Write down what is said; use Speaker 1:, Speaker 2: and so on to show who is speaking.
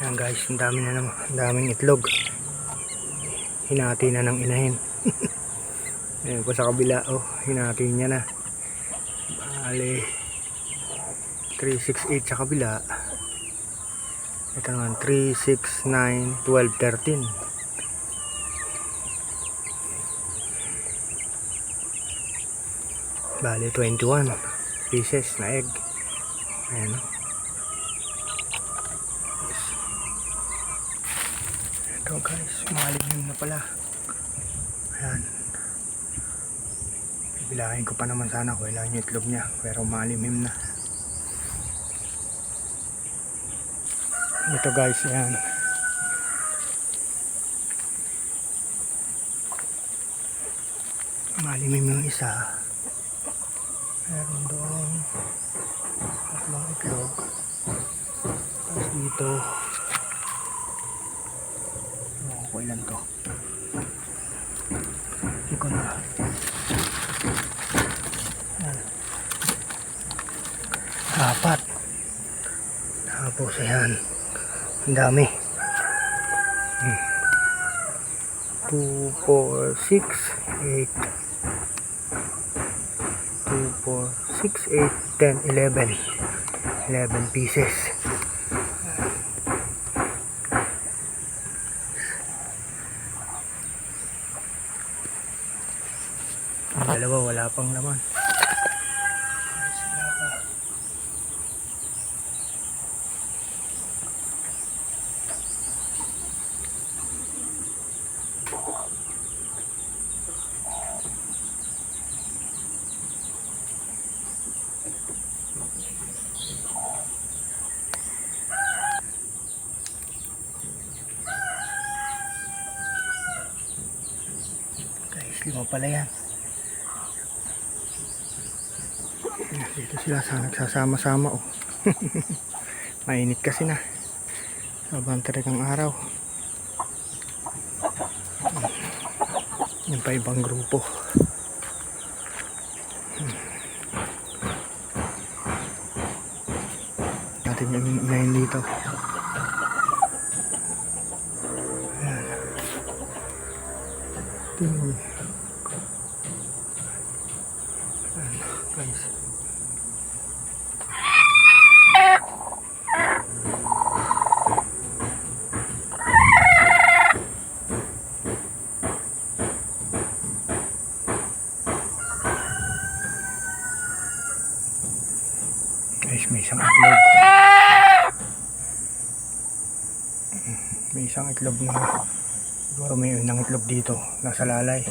Speaker 1: Ayan guys, ang dami na naman, ang daming itlog. Hinati na ng inahin. Ayan po sa kabila, oh, hinati niya na. Bale, 368 sa kabila. Ito naman, 3, 6, 9, 12, 13. Bale, 21 pieces na egg. Ayan, oh. Ito guys, malimim na pala. Ayan. Bibilangin ko pa naman sana kung ilan yung itlog niya. Pero malimim na. Ito guys, ayan. Malimim yung isa. Meron doon. Tatlong itlog. Tapos dito. Ilan to. Ko na. Apat. Tapos ayan. Ang dami. Hmm. 2, 4, 6, 8. 2, 4, 6, 8, 10, 11. 11 pieces. Ang dalawa wala pang laman. Guys, lima pala yan. Yan, Dito sila sa nagsasama-sama oh. Mainit kasi na. Sobrang tarik ang araw. Yan pa ibang grupo. Natin yung inayin dito. Ayan. Yung Ayan. Guys, may isang itlog. May isang itlog na siguro may unang itlog dito. Nasa lalay.